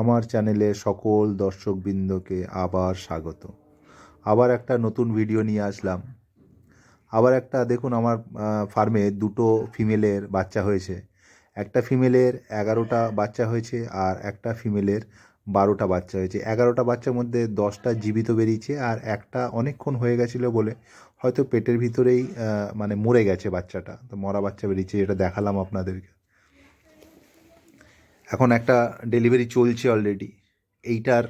আমার চ্যানেলে সকল দর্শকবৃন্দকে আবার স্বাগত। আবার একটা নতুন ভিডিও নিয়ে আসলাম। আবার একটা, দেখুন আমার ফার্মে দুটো ফিমেলের বাচ্চা হয়েছে। একটা ফিমেলের এগারোটা বাচ্চা হয়েছে আর একটা ফিমেলের বারোটা বাচ্চা হয়েছে। এগারোটা বাচ্চার মধ্যে দশটা জীবিত বেরিয়েছে আর একটা অনেকক্ষণ হয়ে গেছিল বলে হয়তো পেটের ভিতরেই মানে মরে গেছে বাচ্চাটা। তো মরা বাচ্চা বেরিয়েছে, এটা দেখালাম আপনাদেরকে। এখন একটা ডেলিভারি চলছে অলরেডি এইটার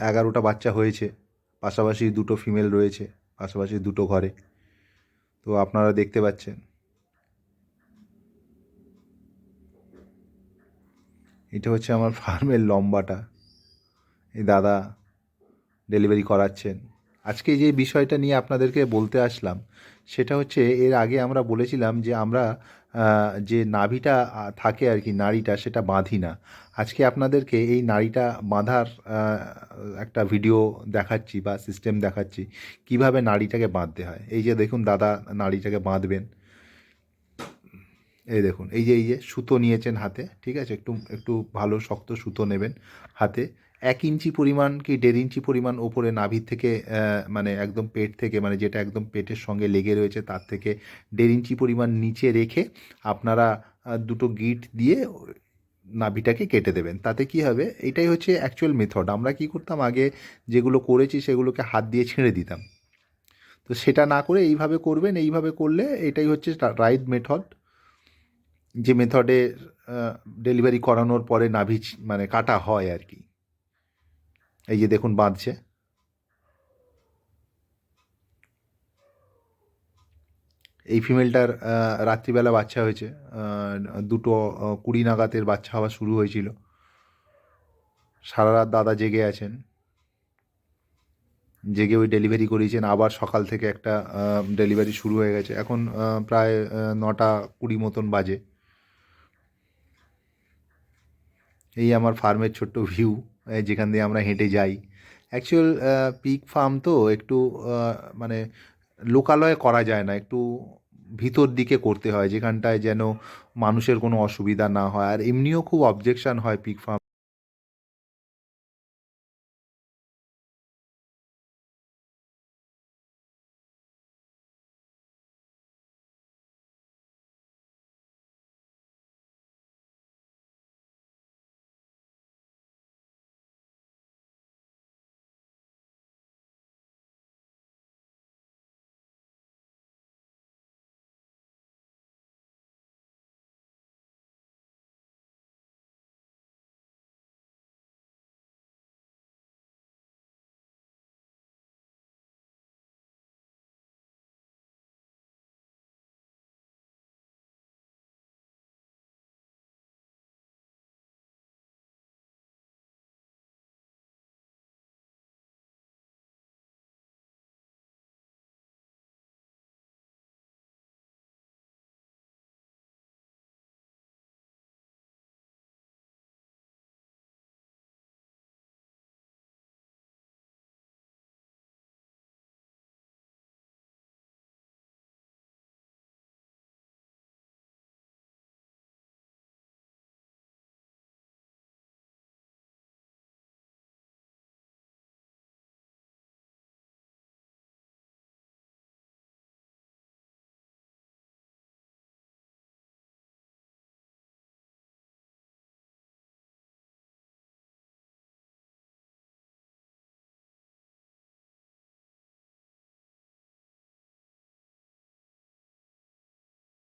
এগারোটা বাচ্চা হয়েছে, পাশাপাশি দুটো ফিমেল রয়েছে, পাশাপাশি দুটো ঘরে। তো আপনারা দেখতে পাচ্ছেন। এটা হচ্ছে আমার ফার্মের লম্বাটা। এই দাদা ডেলিভারি করাচ্ছেন। আজকে যে বিষয়টা নিয়ে আপনাদেরকে বলতে আসলাম সেটা হচ্ছে এর আগে আমরা বলেছিলাম যে আমরা যে নাভিটা থাকে আর কি নাড়িটা সেটা বাঁধি না। আজকে আপনাদেরকে এই নাড়িটা বাঁধার একটা ভিডিও দেখাচ্ছি বা সিস্টেম দেখাচ্ছি, কীভাবে নাড়িটাকে বাঁধতে হয়। এই যে দেখুন দাদা নাড়িটাকে বাঁধবেন। এই দেখুন, এই যে এই যে সুতো নিয়েছেন হাতে, ঠিক আছে? একটু একটু ভালো শক্ত সুতো নেবেন হাতে। এক ইঞ্চি পরিমাণ কি দেড় ইঞ্চি পরিমাণ ওপরে নাভির থেকে মানে একদম পেট থেকে মানে যেটা একদম পেটের সঙ্গে লেগে রয়েছে তার থেকে দেড় ইঞ্চি পরিমাণ নিচে রেখে আপনারা দুটো গিট দিয়ে নাভিটাকে কেটে দেবেন। তাতে কি হবে? এটাই হচ্ছে অ্যাকচুয়াল মেথড আমরা কি করতাম? আগে যেগুলো করেছি সেগুলোকে হাত দিয়ে ছেড়ে দিতাম। তো সেটা না করে এইভাবে করবেন, এইভাবে করলে এটাই হচ্ছে রাইট মেথড যে মেথডে ডেলিভারি করানোর পরে নাভি মানে কাটা হয় আর কি। এই যে দেখুন বাঁধছে। এই ফিমেলটার রাত্রিবেলা বাচ্চা হয়েছে। দুটো কুড়ি নাগাতের বাচ্চা হওয়া শুরু হয়েছিল। সারা রাত দাদা জেগে আছেন। জেগে ওই ডেলিভারি করিয়েছেন। আবার সকাল থেকে একটা ডেলিভারি শুরু হয়ে গেছে। এখন প্রায় নটা কুড়ি মতন বাজে। এই আমার ফার্মের ছোট্ট ভিউ। যেখান দিয়ে আমরা হেঁটে যাই। অ্যাকচুয়াল পিক ফার্ম তো একটু মানে লোকালয়ে করা যায় না, একটু ভিতর দিকে করতে হয়, যেখানটায় যেন মানুষের কোনো অসুবিধা না হয়। আর এমনিও খুব অবজেকশান হয় পিক ফার্ম